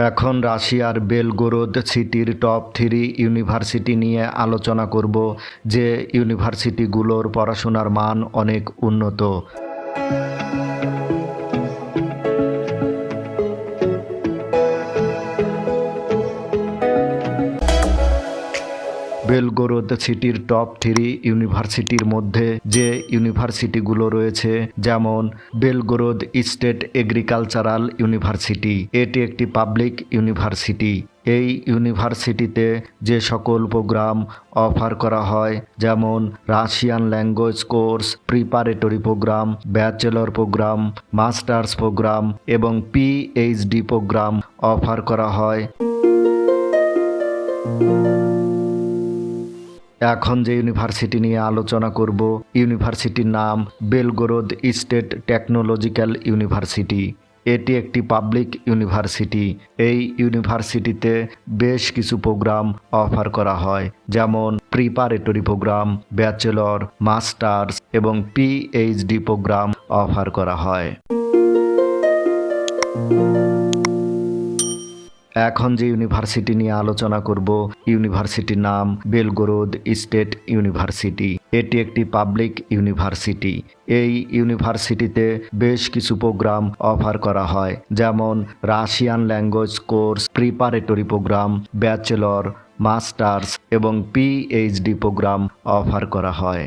এখন রাশিয়ার বেলগোরোদ সিটির টপ থ্রি ইউনিভার্সিটি নিয়ে আলোচনা করব যে ইউনিভার্সিটিগুলোর পড়াশোনার মান অনেক উন্নত। বেলগোরোদ সিটির টপ থ্রি ইউনিভার্সিটির মধ্যে যে ইউনিভার্সিটিগুলো রয়েছে, যেমন বেলগোরোদ স্টেট এগ্রিকালচারাল ইউনিভার্সিটি, এটি একটি পাবলিক ইউনিভার্সিটি। এই ইউনিভার্সিটিতে যে সকল প্রোগ্রাম অফার করা হয়, যেমন Russian language course, preparatory program, bachelor program, masters program এবং পিএইচডি প্রোগ্রাম অফার করা হয়। এখন যে ইউনিভার্সিটি নিয়ে আলোচনা করব, ইউনিভার্সিটির নাম বেলগোরোদ স্টেট টেকনোলজিক্যাল ইউনিভার্সিটি। এটি একটি পাবলিক ইউনিভার্সিটি। এই ইউনিভার্সিটিতে বেশ কিছু প্রোগ্রাম অফার করা হয়, যেমন প্রিপারেটরি প্রোগ্রাম, ব্যাচেলর, মাস্টার্স এবং পিএইচডি প্রোগ্রাম অফার করা হয়। এখন যে ইউনিভার্সিটি নিয়ে আলোচনা করব, ইউনিভার্সিটির নাম বেলগোরোদ স্টেট ইউনিভার্সিটি। এটি একটি পাবলিক ইউনিভার্সিটি। এই ইউনিভার্সিটিতে বেশ কিছু প্রোগ্রাম অফার করা হয়, যেমন Russian language course, preparatory program, bachelor, masters এবং পিএইচডি প্রোগ্রাম অফার করা হয়।